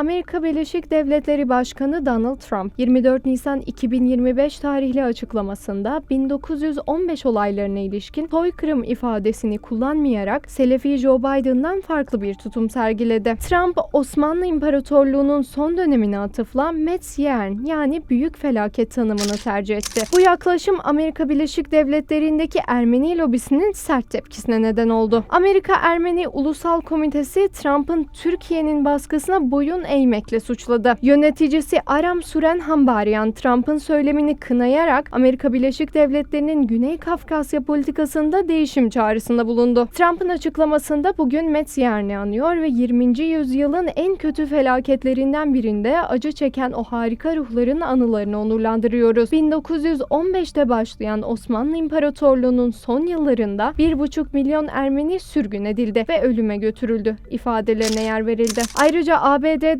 Amerika Birleşik Devletleri Başkanı Donald Trump 24 Nisan 2025 tarihli açıklamasında 1915 olaylarına ilişkin soykırım ifadesini kullanmayarak Selefi Joe Biden'dan farklı bir tutum sergiledi. Trump Osmanlı İmparatorluğu'nun son dönemine atıfla Metzgern yani büyük felaket tanımını tercih etti. Bu yaklaşım Amerika Birleşik Devletleri'ndeki Ermeni lobisinin sert tepkisine neden oldu. Amerika Ermeni Ulusal Komitesi Trump'ın Türkiye'nin baskısına boyun eğmekle suçladı. Yöneticisi Aram Suren Hambarian Trump'ın söylemini kınayarak Amerika Birleşik Devletleri'nin Güney Kafkasya politikasında değişim çağrısında bulundu. Trump'ın açıklamasında bugün Metzger'ni anıyor ve 20. yüzyılın en kötü felaketlerinden birinde acı çeken o harika ruhların anılarını onurlandırıyoruz. 1915'te başlayan Osmanlı İmparatorluğu'nun son yıllarında 1,5 milyon Ermeni sürgün edildi ve ölüme götürüldü ifadelerine yer verildi. Ayrıca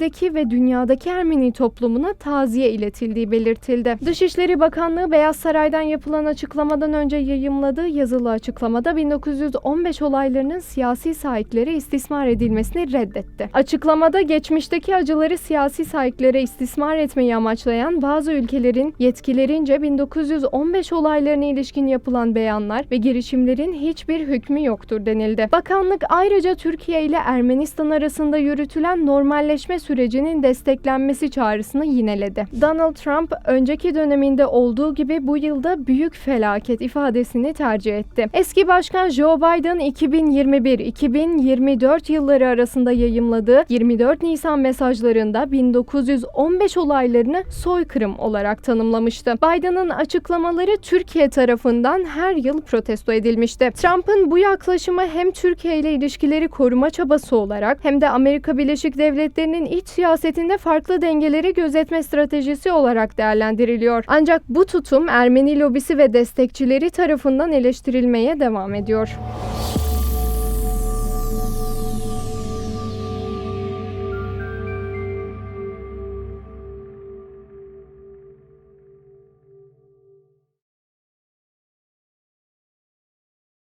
ABD'deki ve dünyadaki Ermeni toplumuna taziye iletildiği belirtildi. Dışişleri Bakanlığı Beyaz Saray'dan yapılan açıklamadan önce yayımladığı yazılı açıklamada 1915 olaylarının siyasi sahipleri istismar edilmesini reddetti. Açıklamada geçmişteki acıları siyasi sahiplere istismar etmeyi amaçlayan bazı ülkelerin yetkilerince 1915 olaylarına ilişkin yapılan beyanlar ve girişimlerin hiçbir hükmü yoktur denildi. Bakanlık ayrıca Türkiye ile Ermenistan arasında yürütülen normalleşme sürecinin desteklenmesi çağrısını yineledi. Donald Trump önceki döneminde olduğu gibi bu yılda büyük felaket ifadesini tercih etti. Eski Başkan Joe Biden 2021-2024 yılları arasında yayımladığı 24 Nisan mesajlarında 1915 olaylarını soykırım olarak tanımlamıştı. Biden'ın açıklamaları Türkiye tarafından her yıl protesto edilmişti. Trump'ın bu yaklaşımı hem Türkiye ile ilişkileri koruma çabası olarak hem de Amerika Birleşik Devletleri'nin iç siyasetinde farklı dengeleri gözetme stratejisi olarak değerlendiriliyor. Ancak bu tutum Ermeni lobisi ve destekçileri tarafından eleştirilmeye devam ediyor.